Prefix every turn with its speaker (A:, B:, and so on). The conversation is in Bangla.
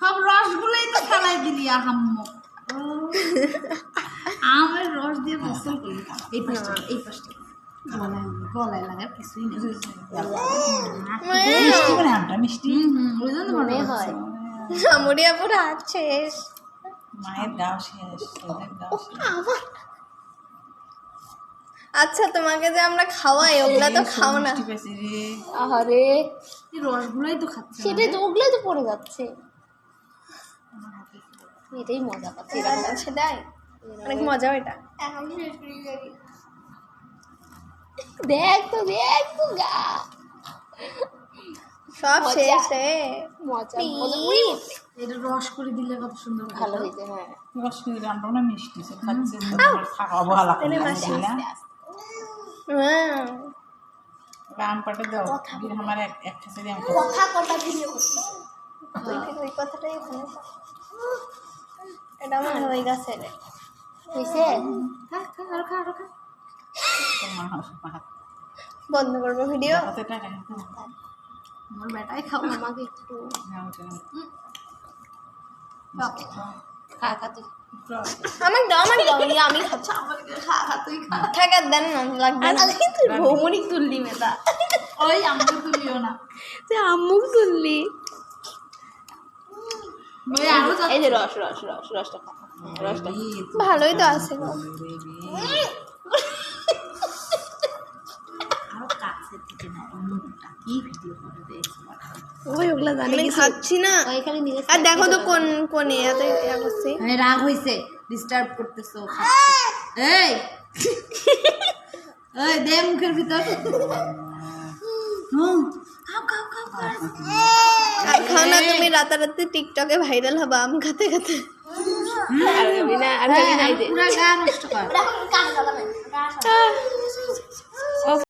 A: সব রসগুলোই তো ফেলাই দিলি আহাম্ম। আমের রস দিয়ে এই পাশটা এই পাশটা। গলায় গলায় লাগার কিছুই নেই মিষ্টি আমটা মিষ্টি ওই জন্য
B: মনে
A: হয়।
B: আমরিয়া পুরো হাত
A: মায়ের দাও শেষ তোদের দাও শেষ।
B: আমার আচ্ছা তোমাকে যে আমরা খাওয়াই ওগুলা তো খাও না। আরে
A: এই তো খাচ্ছে
B: সেটাই তো ওগুলাই তো পড়ে যাচ্ছে। এটাই মজা পাচ্ছি সেটাই। অনেক মজা এটা। দেখ তো দেখ তো গা সব শেষ রে
C: মজা.
A: এটা রস করে দিলে কত সুন্দর
C: ভালো। হয়েছে হ্যাঁ
A: রস করে দিলে আমরা না মিষ্টি সব খাচ্ছি থাকা অবহেলা করে না,
B: মাসি,
A: না?
B: হ্যাঁ।
A: পাটে দাও আমার এক একটা সেরি আম।
C: কথা কটা ভিডিও
B: ওই ওই কথাটাই থাক। এটা আমার হয়ে গেছে রে
C: হয়েছে
A: খা, খা, আরও খা, আরও খা।
B: বন্ধ করব ভিডিও?
A: কত আমার বেটাই খাও।
C: আমাকে একটু। খা তুই।
B: আমি খাচ্ছি। দেন না লাগবে না। তুই ভৌমনি তুললি মেদা
A: ওই আমাকে তুলিও না।
B: তুই আম্মুক তুললি।
C: এই যে রস রস রস রসটা খা। রসটা
B: ভালোই তো আছে
A: আরও কাছে থেকে না অন্যটা কি ভিডিও করে দেখছি
B: ওই ওগুলা জানি আমি খাচ্ছি না।
C: ওইখানে নিজে
B: আর দেখো তো কোন কোন ইয়াতে ইয়া করছি।
A: এই রাগ হইছে ডিস্টার্ব করতেছো এই! এই দে মুখের ভিতর। হুম। খাও খাও খাও খাও।
B: আর খাও না তুমি রাতারাতি টিকটকে ভাইরাল হবা আম খাতে খাতে।
C: আর না আর না
A: পুরা নষ্ট কর।